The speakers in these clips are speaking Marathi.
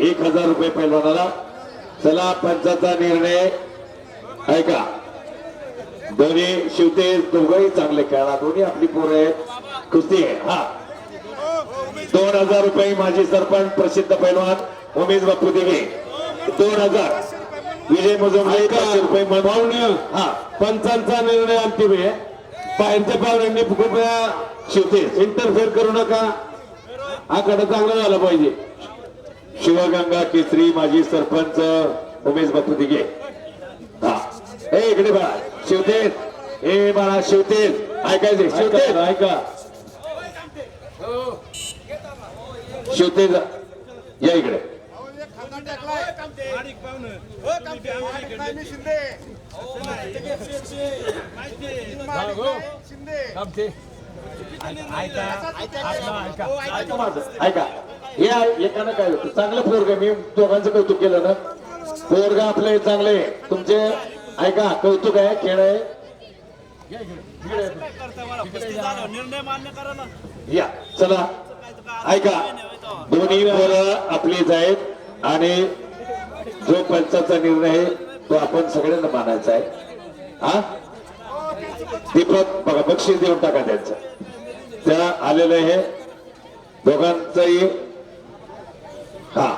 एक हजार रुपये पैलवानाला चला पंचाचा निर्णय. ऐका. दोन्ही शिवते दोघंही चांगले खेळा दोन्ही आपली पोरं आहेत. कुस्ती आहे. हा. दोन हजार रुपये माजी सरपंच प्रसिद्ध पैलवान उमेश बापू देवे दोन हजार. विजय मुजुमले पाचशे रुपये पाहुणे हा. पंचांचा निर्णय अंतिम आहे. बाहेरच्या पाहुण्यांनी कृपया शिवते इंटरफेअर करू नका. आकडे चांगला झाला पाहिजे. शिवगंगा केसरी माजी सरपंच उमेश बापू दिघे हा. ए इकडे बाळा शिवतेज. ए बाळा शिवतेज. ऐकायचे शिवतेज. ऐका. शिवतेज या इकडे. ऐका. हे एकानं काय होतं? चांगलं पोरग मी दोघांचं कौतुक केलं ना. पोरग आपले चांगले चांगलं आहे. तुमचे ऐका कौतुक आहे खेळ आहे. या चला. ऐका दोन्ही पोर आपलीच आहेत आणि जो पंचाचा निर्णय आहे तो आपण सगळ्यांना मानायचा आहे. हा? दीपक बघा बक्षीस देऊन टाका त्यांचं. त्या आलेलं हे दोघांचंही हा.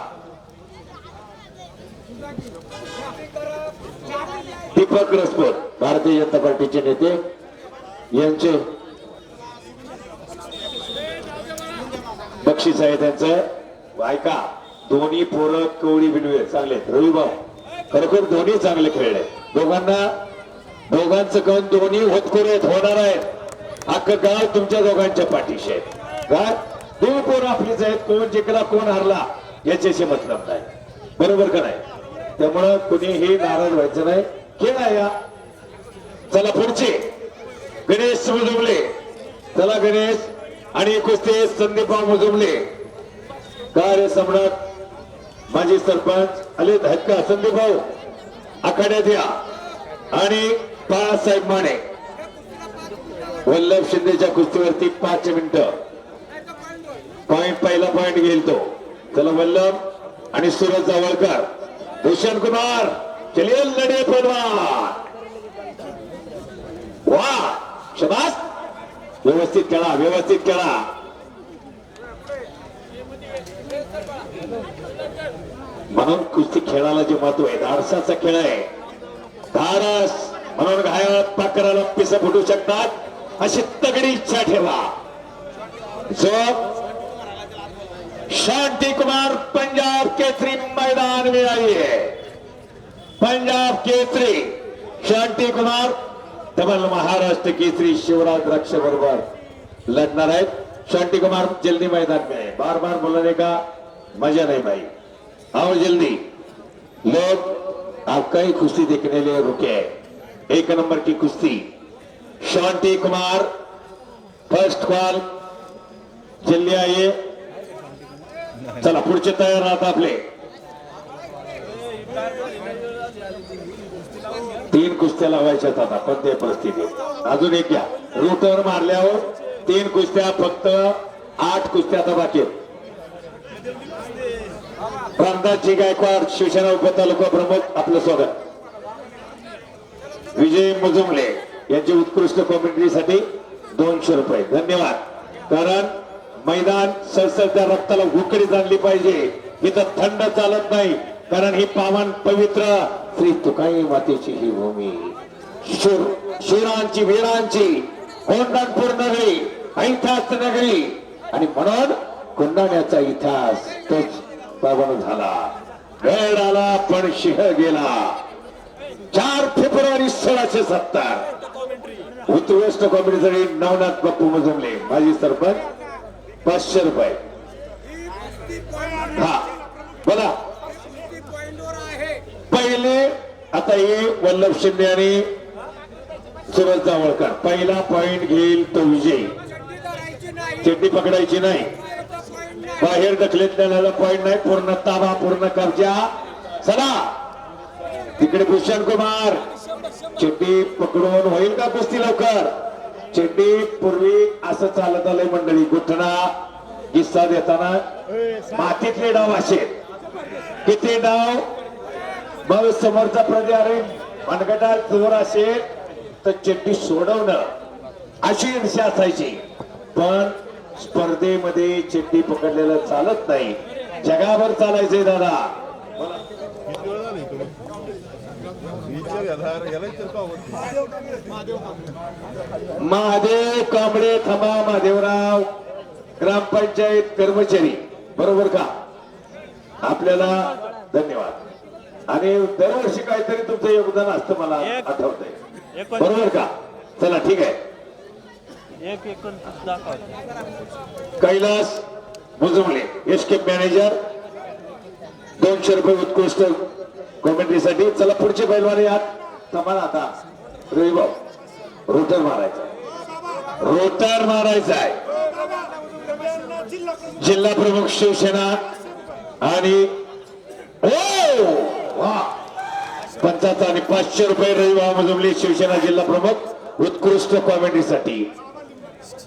दीपक रसपूत भारतीय जनता पार्टीचे नेते यांचे बक्षीस आहे त्यांचं. ऐका दोन्ही पोरं कवळी बिनवे चांगले रवी भाऊ खरोखर दोन्ही चांगले खेळले दोघांना दोघांचं कौन दोन्ही होतखोरेत होणार आहेत अख्खं गाव तुमच्या दोघांच्या पाठीशी आहे. काय? दोन पोरं आपलीच आहेत. कोण जिंकला कोण हरला? याच्याशी मतलब नाही. बरोबर का नाही? त्यामुळं कुणीही नाराज व्हायचं नाही. खेळा या? चला पुढचे. गणेश मुजुमले. चला गणेश. आणि कुस्ते संदीपा मुजुमले. कार्य सम्राट माजी सरपंच अले धक्का का संदीपभाऊ आखाड्यात या आणि बाळासाहेब माने. वल्लभ शिंदेच्या कुस्तीवरती पाच मिनिट. पॉइंट पहिला पॉइंट घेईल तो. चला वल्लभ आणि सुरज जावळकर भूषण कुमार चलिए लढे पहलवान वा शबास व्यवस्थित खेळा व्यवस्थित खेळा. म्हणून कुस्ती खेळाला जे महत्त्व आहे धाडसाचा खेळ आहे. धाडस म्हणून घायाळ पाकराला पिसं फुटू शकतात अशी तगडी इच्छा ठेवा. जो शांति कुमार पंजाब केसरी मैदान में आई है पंजाब केसरी शांति कुमार डबल महाराष्ट्र केसरी शिवराज रक्ष बरोबर लढणार आहेत शांति कुमार जल्दी मैदान में। है बार बार बोलने का मजा नहीं भाई। आओ जल्दी। लोग आपका ही कुश्ती देखने लिए रुके हैं। एक नंबर की कुश्ती। शांति कुमार फर्स्ट कॉल जल्दी आइए। चला पुढचे तयार राहत आपले. तीन कुस्त्या लावायच्या आता पण ते अजून एक घ्या. रूटवर मारल्यावर तीन कुस्त्या फक्त आठ कुस्त्या आता बाकी आहेत. रामदासजी गायकवाड शिवसेना उपतालुका प्रमुख आपलं स्वागत. विजय मुजुमले यांची उत्कृष्ट कॉमेंट्रीसाठी दोनशे रुपये. धन्यवाद. कारण मैदान सळसळत्या रक्ताला उकळीत आणली पाहिजे. इथं थंड चालत नाही कारण ही पावन पवित्र श्री तुकाई मातेची ही भूमी. शूर शूरांची वीरांची कोंढणपूर नगरी ऐतिहास नगरी. आणि म्हणून कोंडाण्याचा इतिहास तोच पावन झाला. वेळ आला पण सिंह गेला. चार फेब्रुवारी सोळाशे सत्तर. उत्कृष्ट कॉमेडीसाठी नवनाथ बाप्पू मजमले माजी सरपंच पाचशे रुपये. हा बोला. पहिले आता हे वल्लभ शिंदे आणि सुरज जावळकर. पहिला पॉइंट घेईल तो विजयी. चड्डी पकडायची नाही. बाहेर ढकलेतल्याला पॉइंट नाही पूर्ण ताबा पूर्ण कब्जा. चला. तिकडे भूषण कुमार. चड्डी पकडून होईल का कुस्ती लवकर? चेंडी पूर्वी असं चालत आलंय मंडळी गुठणा किस्सा देताना. मातीतले डाव असे. किती डाव? मग समोरचा प्रजा अरे मनगटा जोर असेल तर चेंडी सोडवणं. अशी इर्षा असायची. पण स्पर्धेमध्ये चेंडी पकडलेलं चालत नाही. जगाभर चालायचंय दादा. महादेव कांबळे थमा महादेवराव. ग्रामपंचायत कर्मचारी बरोबर का? आपल्याला धन्यवाद. आणि दरवर्षी काहीतरी तुमचं योगदान असतं मला आठवतंय. एक बरोबर का? चला ठीक आहे. एक एकोणतीस दाखव. Kailas Mujumale S K manager दोनशे रुपये उत्कृष्ट कॉमेंट्रीसाठी चला पुढचे पैलवान यात तुम्हाला आता. रविभाऊ रोटर मारायचा. रोटर मारायचा आहे. जिल्हा प्रमुख शिवसेना आणि पंचाहत्तर आणि पाचशे रुपये रविभाऊ मजुमले शिवसेना जिल्हा प्रमुख उत्कृष्ट कॉमेंट्रीसाठी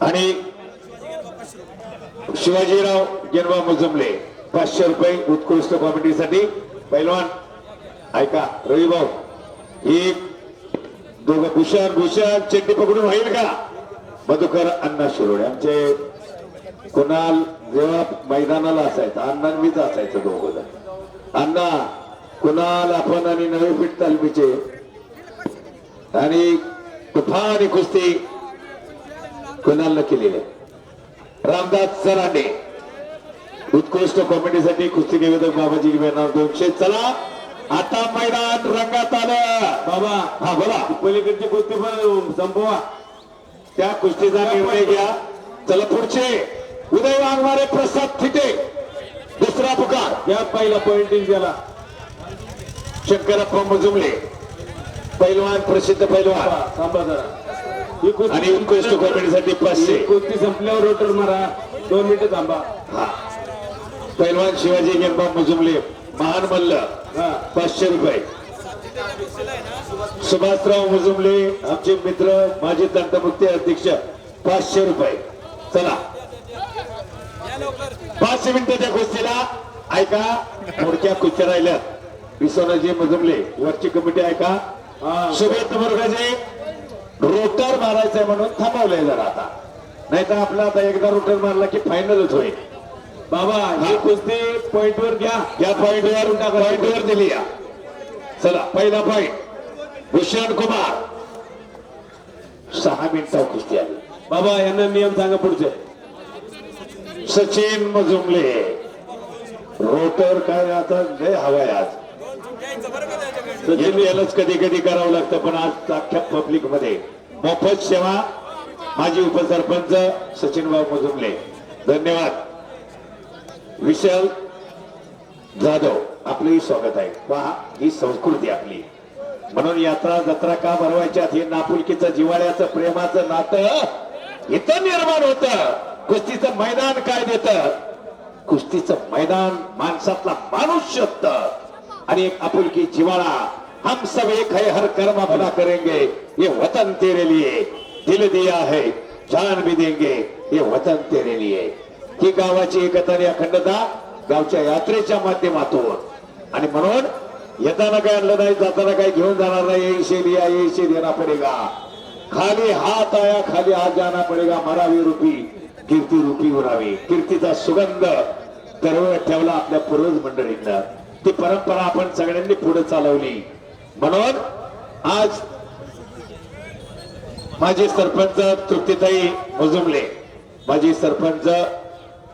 आणि शिवाजीराव जन्मा मुजमले पाचशे रुपये उत्कृष्ट कॉमेंट्रीसाठी पैलवान ऐका रविभाऊ एक दोघं भूषण भूषण चेंडी पकडून होईल का? मधुकर अण्णा शिरोडे आमचे कुणाल जेव्हा मैदानाला असायचं अण्णा मीच असायचं दोघ जण. अण्णा कुणाल आपण आणि नवे फिट तालमीचे. आणि तुफान आणि कुस्ती कुणालनं केलेली आहे? रामदास सरांडे उत्कृष्ट कॉमेडीसाठी कुस्ती निवेदक बाबाजी घेणार दोनशे. चला आता मैदान रंगात आलं. बाबा हा बोला. पलीकडची कुस्ती पण संपवा. त्या कुस्तीचा निर्णय घ्या. चला पुढचे. उदय वाघमारे प्रसाद थिटे. दुसरा पुकार. या पहिला पॉइंटिंग त्याला शंकरप्पा मुजुमले पैलवान प्रसिद्ध पैलवान. थांबा जरा. कुस्ती आणि उत्कृष्ट कॉमेडीसाठी पाचशे. कुस्ती संपल्यावर रोटर मारा. दोन मिनिटं थांबा. हा. पैलवान शिवाजी गेंबा मुजुमले महान मल्ल पाचशे रुपये. सुभाषराव मुजुमले आमचे मित्र माजी दंतमुक्ती अध्यक्ष पाचशे रुपये. चला. पाच मिनिटाच्या कुस्तीला ऐका थोडक्या कुस्त्या राहिल्या. विश्वनाथजी मुजुमले वरची कमिटी ऐका. सुभेत वर्गाचे रोटर मारायचंय म्हणून थांबवलंय जरा आता. नाहीतर आपला आता एकदा रोटर मारला की फायनलच होईल. बाबा ही कुस्ती पॉइंट वर घ्या. या पॉइंटवर पॉइंटवर दिली या. चला पहिला पॉइंट भूषण कुमार. सहा मिनिटं कुस्ती आली बाबा यांना नियम सांगा पुढचे. सचिन मजुमले. रोटर काय आता लय हवाय आज. यालाच कधी कधी करावं लागतं पण आज अख्ख्या पब्लिकमध्ये. मोफत सेवा. माजी उपसरपंच सचिन भाऊ मजुमले. धन्यवाद. विशाल जाधव आपलंही स्वागत आहे. पहा ही संस्कृती आपली. म्हणून यात्रा जत्रा का भरवायच्यात? हे नापुलकीचं जिवाळ्याचं प्रेमाचं नातं इथं निर्माण होत. कुस्तीचं मैदान काय देत? कुस्तीचं मैदान माणसातला माणूस शोधत. आणि एक आपुलकी जिवाळा हम सब एक है हर कर्म भला करेंगे ये वतन तेरे लिए. दिल दिया है जान भी देंगे ये वतन तेरे लिए. ही गावाची एकता आणि अखंडता गावच्या यात्रेच्या माध्यमातून. आणि म्हणून येताना काय आणलं नाही जाताना काय घेऊन जाणार नाही येईशे लिया येईशे देना पडेगा. खाली हात आया खाली हात जाना पडेगा मरावी रूपी कीर्ती रुपी उरावी. कीर्तीचा सुगंध दरवळ ठेवला आपल्या पूर्वज मंडळींना. ती परंपरा आपण सगळ्यांनी पुढे चालवली. म्हणून आज माझे सरपंच तृप्तीताई मुजुमले माझी सरपंच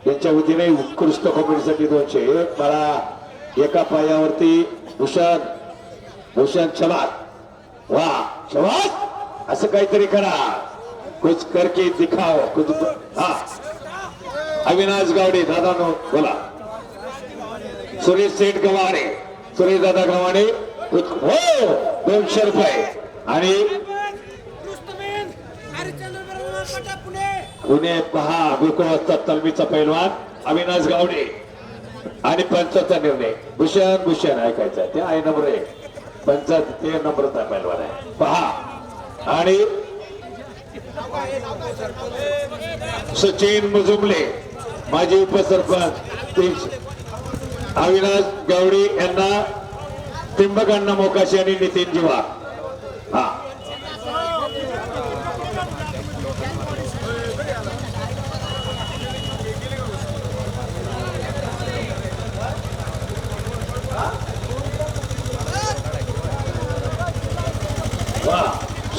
यांच्या वतीने उत्कृष्ट कॉमेडीसाठी दोनशे. मला एका पायावरती भूषण भूषण छलात वा शबास असं काहीतरी करा. कुछ करके दिखाओ. कुछ हा. अविनाश गावडे दादा नो बोला. सुरेश सेठ गव्हाणे. सुरेश दादा गव्हाणे. हो दोनशे रुपये. आणि पुणे पहा गोकुळ असतात तलमीचा पैलवान अविनाश गावडे आणि पंचाचा निर्णय. भूषण भूषण ऐकायचा ते आहे नंबर एक. पंचात ते नंबरचा पैलवान आहे. पहा. आणि सचिन मुजुमले माजी उपसरपंच अविनाश गावडे यांना त्रिंबकांना मोकाशी आणि नितीन जीवा हा वा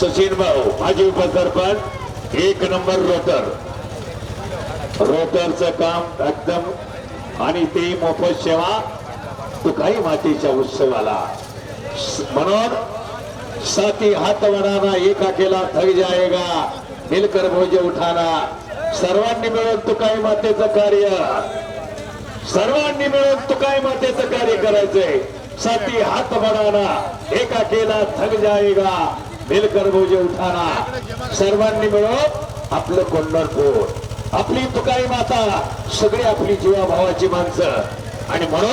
सचिन भाऊ माजी उपसरपंच एक नंबर रोटर. रोटरचं काम एकदम आणि ते मोफत सेवा तो काही मातीच्या उत्सवाला. म्हणून साथी हात वडाना एका केला थक जायगा. मिलकर भोज उठाना. सर्वांनी मिळून तू काही मातेचं कार्य. सर्वांनी मिळून तू मातेचं कार्य करायचंय. साथी हात बढाना एका केला थक जाएगा भिलकरभोजे उठाना. सर्वांनी मिळून आपलं पंढरपूर आपली तुकाई माता सगळी आपली जीवाभावाची माणसं. आणि म्हणून